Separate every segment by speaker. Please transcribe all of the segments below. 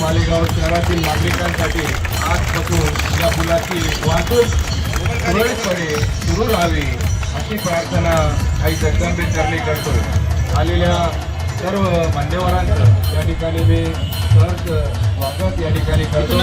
Speaker 1: मालेगाव शहरातील नागरिकांसाठी आजपासून या पुलाची वाहतूक सुरळीतपणे सुरू राहावी अशी प्रार्थना आई जगदंबे चरणी करतो आलेल्या सर्व मान्यवरांचं या ठिकाणी मी सहर्ष स्वागत या ठिकाणी करतो.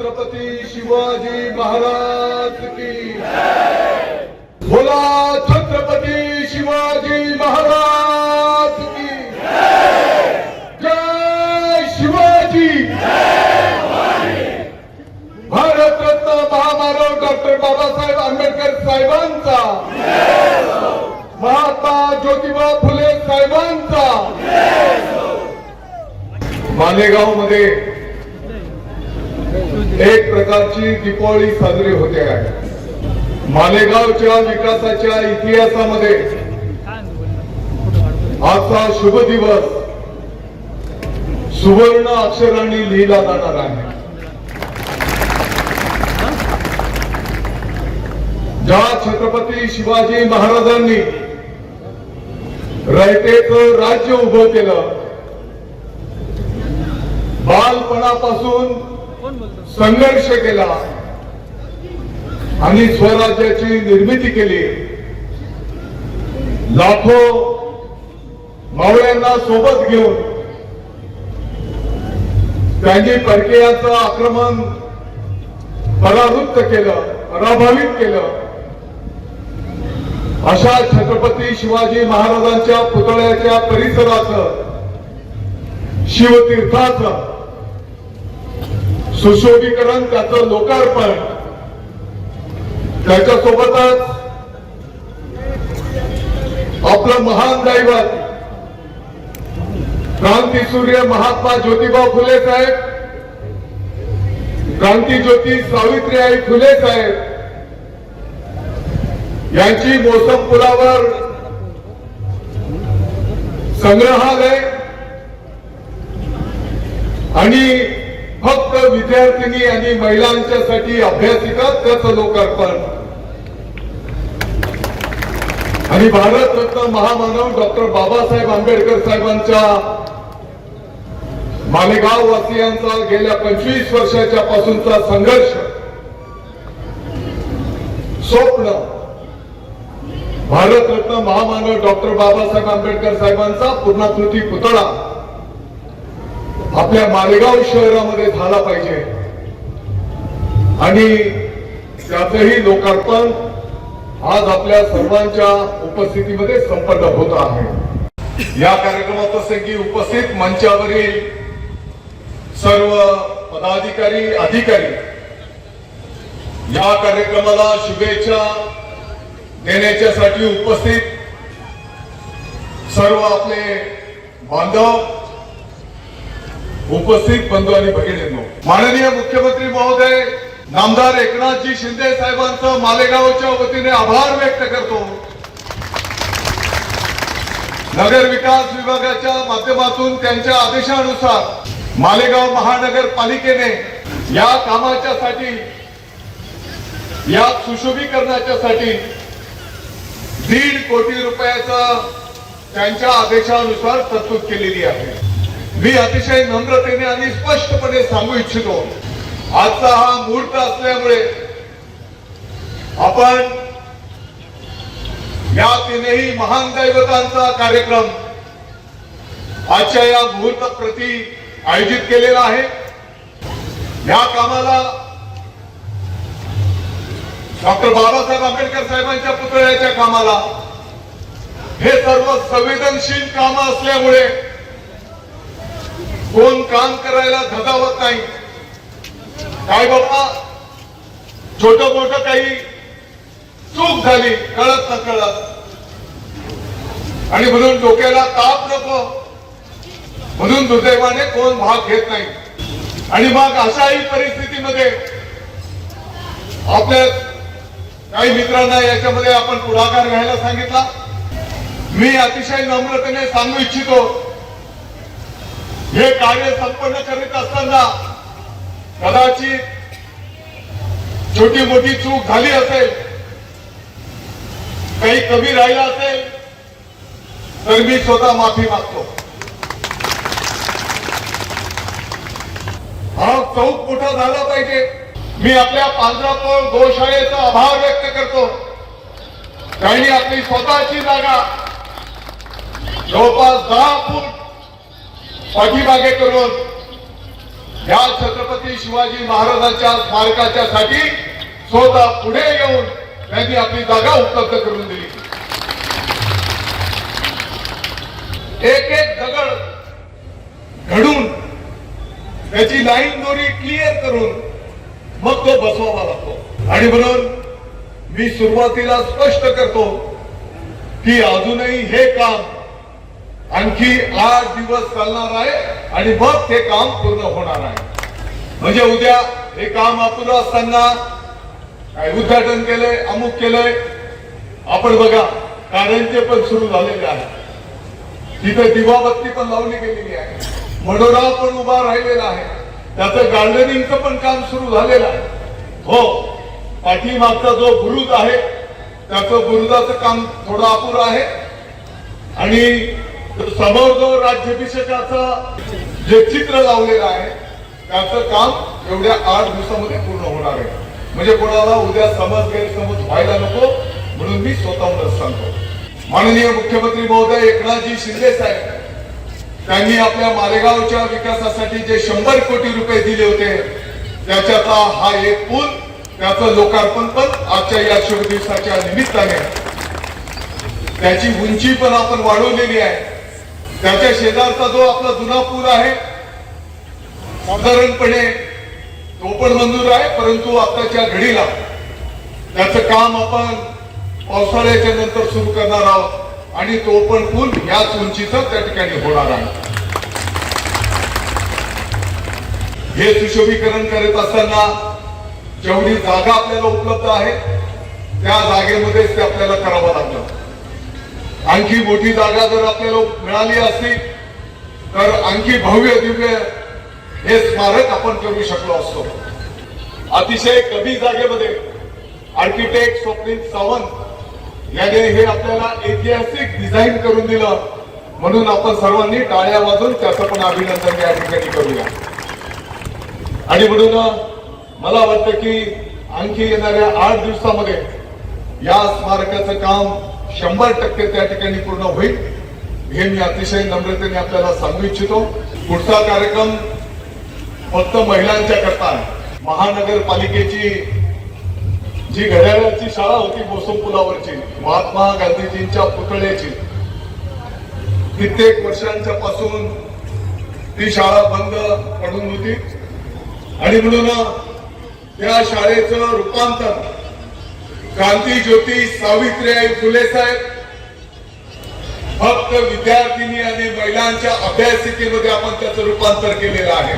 Speaker 2: छत्रपती शिवाजी महाराज
Speaker 1: की बोला छत्रपती शिवाजी महाराज की जय। शिवाजी। भारतरत्न महामानव डॉक्टर बाबासाहेब आंबेडकर साहेबांचा महात्मा ज्योतिबा फुले साहेबांचा मालेगावमध्ये एक प्रकारची दीपावली साजरी होते आहे. मालेगावच्या विकासाच्या इतिहासामध्ये आजचा शुभ दिवस सुवर्ण अक्षरांनी लिहिला जाणार आहे. ज्या छत्रपती शिवाजी महाराजांनी रयतेचं राज्य उभं केलं बालपणापासून संघर्ष केला. आणि स्वराज्याची निर्मिती केली. लाखो मावळ्यांना सोबत घेऊन त्यांनी परकीयाचं आक्रमण परावृत्त केलं पराभवित केलं. अशा छत्रपती शिवाजी महाराजांच्या पुतळ्याच्या परिसराचं शिवतीर्थाचं सुशोभीकरण त्याचं लोकार्पण. त्याच्यासोबतच आपलं महान दैवत क्रांतीसूर्य महात्मा ज्योतिबा फुले साहेब क्रांती ज्योती सावित्रीबाई फुले साहेब यांची मोसमपुरावर संग्रहालय आणि फक्त विद्यार्थिनी आणि महिलांच्यासाठी अभ्यासिका त्याचं लोकार्पण. आणि भारतरत्न महामानव डॉक्टर बाबासाहेब आंबेडकर साहेबांच्या मालेगाव वासियांचा गेल्या पंचवीस वर्षाच्या पासूनचा संघर्ष स्वप्न भारतरत्न महामानव डॉक्टर बाबासाहेब आंबेडकर साहेबांचा पूर्णाकृती पुतळा आपल्या मालेगाव शहरामध्ये झाला पाहिजे. आणि त्याचही लोकार्पण आज आपल्या सर्वांच्या उपस्थितीमध्ये संपन्न होत आहे. या कार्यक्रमात की उपस्थित मंचावरील सर्व पदाधिकारी अधिकारी या कार्यक्रमाला शुभेच्छा देण्याच्यासाठी उपस्थित सर्व आपले बांधव उपस्थित बंधू आणि भगिनींनो. माननीय मुख्यमंत्री महोदय नामदार एकनाथजी शिंदे साहेबांचं मालेगावच्या वतीने आभार व्यक्त करतो. नगर विकास विभागाच्या माध्यमातून त्यांच्या आदेशानुसार मालेगाव महानगरपालिकेने या कामाच्यासाठी या सुशोभीकरणाच्यासाठी दीड कोटी रुपयाचं त्यांच्या आदेशानुसार तरतूद केलेली आहे. मी अतिशय नम्रतेने आणि स्पष्टपणे सांगू इच्छितो आजचा हा मुहूर्त असल्यामुळे आपण या तिनेही महान दैवतांचा कार्यक्रम आजच्या या मुहूर्त प्रती आयोजित केलेला आहे. या कामाला डॉक्टर बाबासाहेब आंबेडकर साहेबांच्या पुतळ्याच्या कामाला हे सर्व संवेदनशील काम असल्यामुळे कोण काम करायला धजावत नाही. काय बाबा? छोट मोठ काही चूक झाली कळत न कळत आणि म्हणून डोक्याला ताप नको. म्हणून दुर्दैवाने कोण भाग घेत नाही. आणि मग अशाही परिस्थितीमध्ये आपल्या काही मित्रांना याच्यामध्ये आपण पुढाकार घ्यायला सांगितला. मी अतिशय नम्रतेने सांगू इच्छितो हे कार्य संपन्न करीत असताना कदाचित छोटी मोठी चूक झाली असेल काही कमी राहिला असेल तर मी स्वतः माफी मागतो. हा चौक मोठा झाला पाहिजे. मी आपल्या पांढरापूर गोशाळेचा आभार व्यक्त करतो. त्यांनी आपली स्वतःची जागा जवळपास दहा फूट पाठीमागे करून या छत्रपती शिवाजी महाराजांच्या स्मारकाच्या साठी स्वतः पुढे येऊन त्यांनी आपली जागा उपलब्ध करून दिली. एक एक दगड घडून त्याची लाईन दोरी क्लिअर करून मग तो बसवावा लागतो. आणि म्हणून मी सुरुवातीला स्पष्ट करतो की अजूनही हे काम आणखी आठ दिवस चालणार आहे आणि मग ते काम पूर्ण होणार आहे. म्हणजे उद्या हे काम अपुरं असताना काय उद्घाटन केलंय अमुक केलंय? आपण बघा कार्यांचे पण सुरू झालेले आहे. तिथे दिवाबत्ती पण लावली गेलेली आहे. मनोरा पण उभा राहिलेला आहे. त्याचं गार्डनिंगचं पण काम सुरू झालेलं आहे. हो पाठीमागचा जो बुरुज आहे त्याचं बुरुजाचं काम थोडं अपुरं आहे. आणि समोर जो राज्याभिषेकाचं जे चित्र लावलेलं आहे त्याचं काम एवढ्या आठ दिवसामध्ये पूर्ण होणार आहे. म्हणजे कोणाला उद्या समज गैरसमज व्हायला नको म्हणून मी स्वतःहूनच सांगतो. माननीय मुख्यमंत्री महोदय एकनाथजी शिंदे साहेब त्यांनी आपल्या मालेगावच्या विकासासाठी जे शंभर कोटी रुपये दिले होते त्याच्याचा हा एक पूल त्याचं लोकार्पण पण आजच्या या शुभ दिवसाच्या निमित्ताने त्याची उंची पण आपण वाढवलेली आहे. त्याच्या शेजारचा जो आपला जुना पूल आहे साधारणपणे तो पण मंजूर आहे परंतु आताच्या घडीला त्याचं काम आपण पावसाळ्याच्या नंतर सुरू करणार आहोत आणि तो पण पूल याच उंचीचा त्या ठिकाणी होणार आहे. हे सुशोभीकरण करत असताना जेवढी जागा आपल्याला उपलब्ध आहे त्या जागेमध्येच ते आपल्याला करावं लागलं. आणखी मोठी जागा जर आपल्याला मिळाली असती तर आणखी भव्य दिव्य हे स्मारक आपण करू शकलो असतो. अतिशय कमी जागेमध्ये आर्किटेक्ट स्वप्नील सावंत याने हे आपल्याला ऐतिहासिक डिझाईन करून दिलं. म्हणून आपण सर्वांनी टाळ्या वाजून त्याचं पण अभिनंदन या ठिकाणी करूया. आणि म्हणून मला वाटतं की आणखी येणाऱ्या आठ दिवसामध्ये या स्मारकाचं काम शंभर टक्के त्या ठिकाणी पूर्ण होईल. हे मी अतिशय नम्रतेने आपल्याला सांगू इच्छितो. पुढचा कार्यक्रम फक्त महिलांच्या करता महानगरपालिकेची जी घड्याळाची शाळा होती मोसम पुलावरची महात्मा गांधीजींच्या पुतळ्याची कित्येक वर्षांच्या पासून ती शाळा बंद पडून होती. आणि म्हणून त्या शाळेचं रूपांतर क्रांती ज्योती सावित्रीबाई फुले साहेब फक्त विद्यार्थिनी आणि महिलांच्या अभ्यासिकेमध्ये आपण त्याचं रूपांतर केलेलं आहे.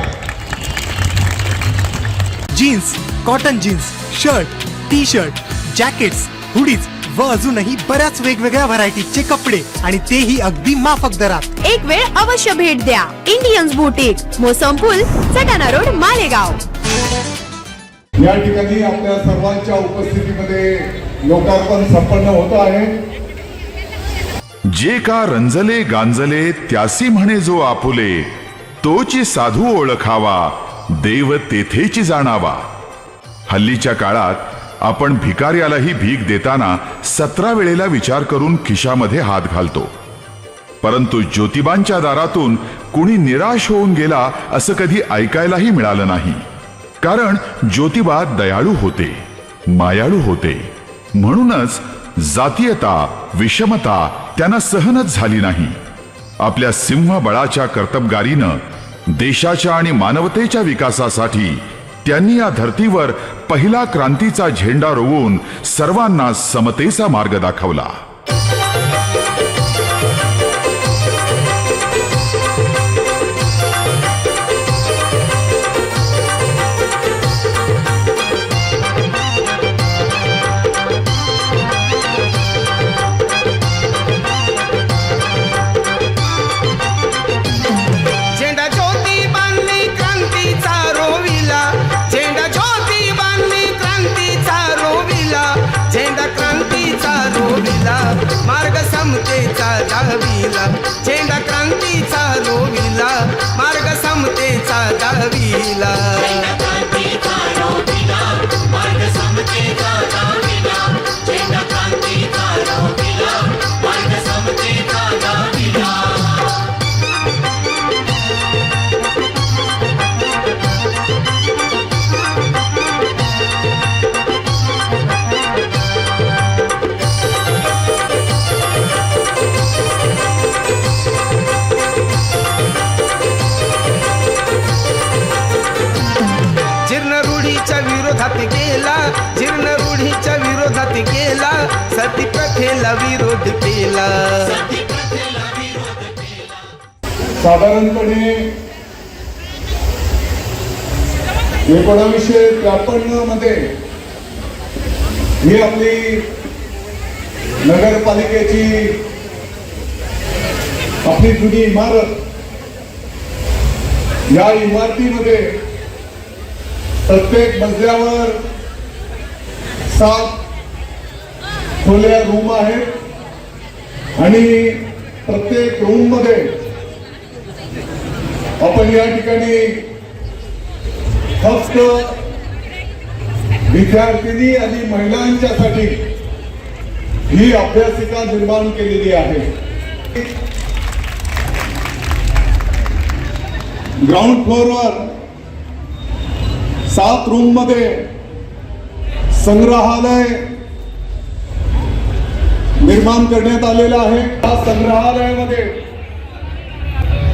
Speaker 3: Jeans cotton jeans shirt T shirt jackets hoodies व अजूनही बऱ्याच वेगवेगळ्या व्हरायटीजचे कपडे आणि तेही अगदी माफक दरात.
Speaker 4: एक वेळ अवश्य भेट द्या. इंडियन्स बुटीक मोसम पूल सटाणा रोड मालेगाव.
Speaker 1: या ठिकाणी आपल्या सर्वांच्या उपस्थितीमध्ये लोकार्पण संपन्न होत आहे.
Speaker 5: जे का रंजले गांजले त्यासी म्हणे जो आपुले तोची साधू ओळखावा देव तेथेची जाणावा. हल्लीच्या काळात आपण भिकाऱ्यालाही भीक देताना सतरा वेळेला विचार करून खिशामध्ये हात घालतो. परंतु ज्योतिबांच्या दारातून कुणी निराश होऊन गेला असं कधी ऐकायलाही मिळालं नाही. कारण ज्योतिबा दयाळू होते मायाळू होते. म्हणूनच जातीयता विषमता त्यांना सहनच झाली नाही. आपल्या सिंहबळाच्या कर्तबगारीनं देशाच्या आणि मानवतेच्या विकासासाठी त्यांनी या धर्तीवर पहिला क्रांतीचा झेंडा रोवून सर्वांना समतेचा मार्ग दाखवला.
Speaker 6: समतेचा दाविला झेंडा क्रांतीचा रोविला मार्ग समतेचा दाविला प्रथेला विरोध केला.
Speaker 1: साधारणपणे एकोणावीसशे त्रेपन्नमध्ये ही आपली नगरपालिकेची आपली जुनी इमारत या इमारतीमध्ये प्रत्येक मजल्यावर सात खोल्या रूम आहेत आणि प्रत्येक रूममध्ये आपण या ठिकाणी फक्त विद्यार्थिनी आणि महिलांच्यासाठी ही अभ्यासिका निर्माण केलेली आहे. ग्राउंड फ्लोअरवर सात रूममध्ये संग्रहालय निर्माण करण्यात आलेला आहे. या संग्रहालयामध्ये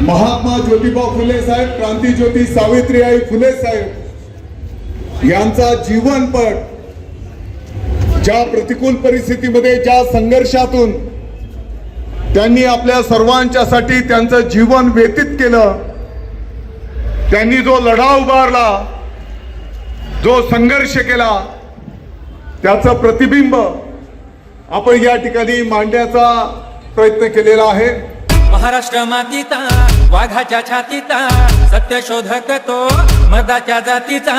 Speaker 1: महात्मा ज्योतिबा फुले साहेब क्रांती ज्योती सावित्रीबाई फुले साहेब यांचा जीवनपट ज्या प्रतिकूल परिस्थितीमध्ये ज्या संघर्षातून त्यांनी आपल्या सर्वांच्यासाठी त्यांचं जीवन व्यतीत केलं त्यांनी जो लढा उभारला जो संघर्ष केला त्याचं प्रतिबिंब आपण या ठिकाणी मांडण्याचा प्रयत्न केलेला आहे.
Speaker 7: महाराष्ट्र मातीचा वाघाच्या छातीचा सत्य शोधक तो मर्दाच्या जातीचा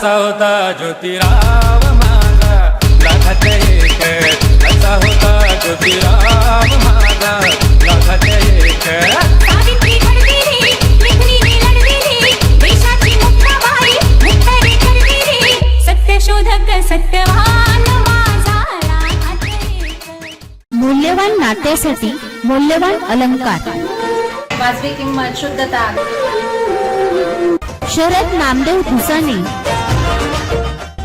Speaker 7: सौदा ज्योतिराव माझा. एक असा होता ज्योतिराव माझा. लाखात एक.
Speaker 8: सावित्री
Speaker 4: मूल्यवान नात्यासाठी मूल्यवान अलंकार.
Speaker 8: वाजवी किंमत शुद्धता
Speaker 4: शरद नामदेव भुसाने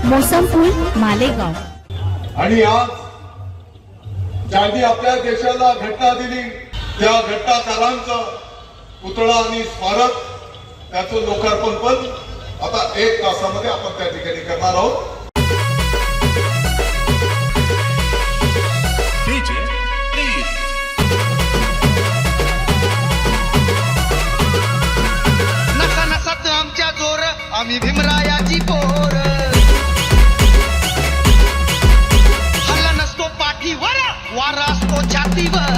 Speaker 4: मोसमपूल मालेगाव.
Speaker 1: आणि आज ज्यांनी आपल्या देशाला घटना दिली त्या घटनाकारांचं पुतळा आणि स्मारक त्याचं लोकार्पण पण आता एक तासामध्ये आपण त्या ठिकाणी करणार आहोत.
Speaker 6: आम्ही भीमरायाची पोर. हल्ला नसतो पाठीवर वारा असतो छातीवर.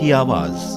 Speaker 9: की आवाज.